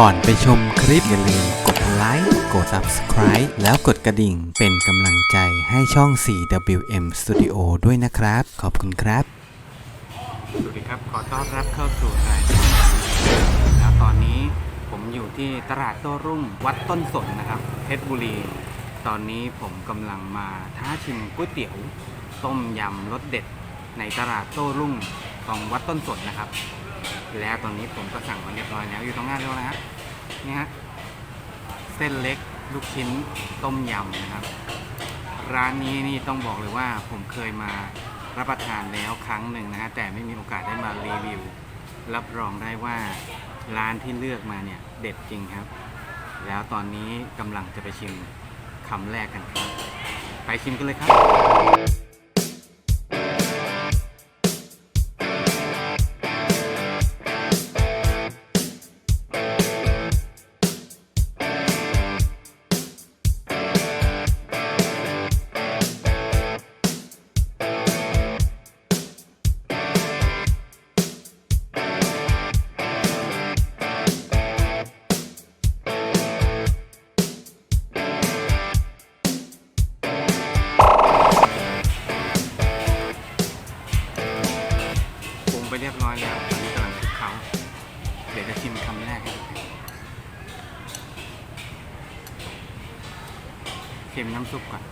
ก่อนไปชมคลิปอย่าลืมกดไลค์ กด Subscribe แล้วกดกระดิ่งเป็นกำลังใจให้ช่อง 4WM Studio ด้วยนะครับ ขอบคุณครับ สวัสดีครับ ขอต้อนรับเข้าสู่รายการแล้วตอนนี้ผมอยู่ที่ตลาดโต้รุ่งวัดต้นสนนะครับ เพชรบุรี ตอนนี้ผมกำลังมาท้าชิมก๋วยเตี๋ยวต้มยำรสเด็ด ในตลาดโต้รุ่งของวัดต้นสนนะครับ แล้วตอนนี้ผมก็สั่งมาเรียบร้อยแล้วอยู่ตรงหน้าเรานะครับนี่ฮะเส้นเล็กลูกชิ้นต้มยำนะครับ ร้านนี้นี่ต้องบอกเลยว่าผมเคยมารับประทานแล้วครั้งหนึ่งนะฮะแต่ไม่มีโอกาสได้มารีวิว รับรองได้ว่าร้านที่เลือกมาเนี่ยเด็ดจริงครับ แล้วตอนนี้กำลังจะไปชิมคำแรกกันครับ ไปชิมกันเลยครับ เค็มน้ำซุปก่อน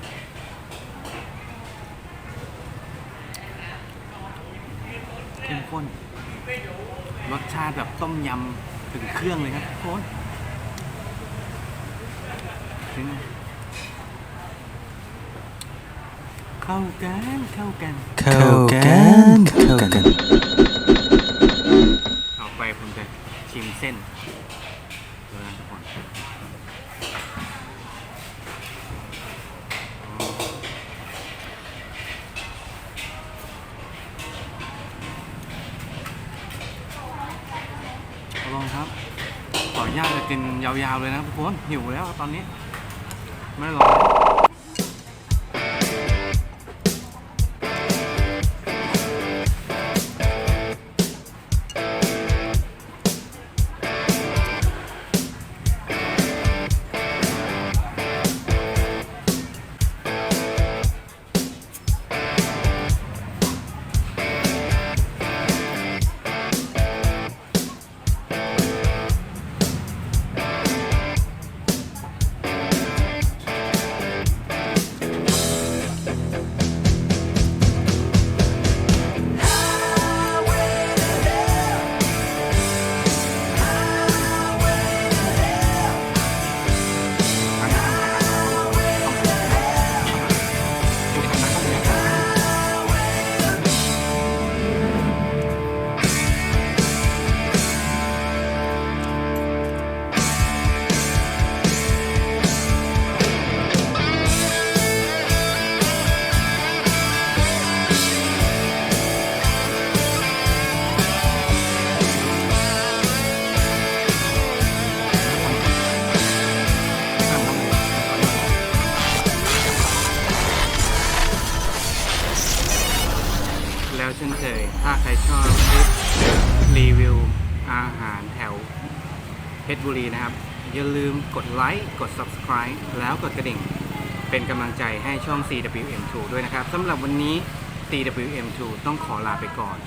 เข้มข้นรสชาติแบบต้มยำถึงเครื่องเลยครับทุกคนถึงเข้ากัน เข้ากัน เข้ากัน เข้ากัน ขออนุญาตจะกินยาวๆเลยนะทุกคนหิวแล้วตอนนี้ ไม่รอ อาหารแถวเพชรบุรีนะครับ อย่าลืมกดไลค์กด subscribe แล้วกดกระดิ่ง เป็นกำลังใจให้ช่อง CWM2 ด้วยนะครับสำหรับวันนี้ CWM2 ต้องขอลาไปก่อน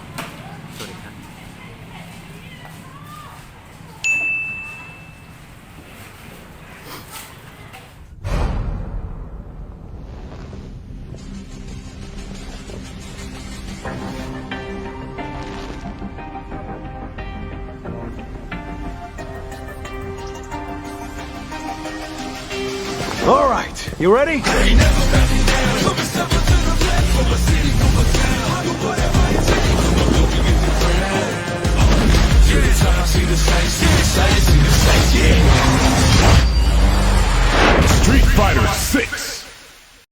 you ready?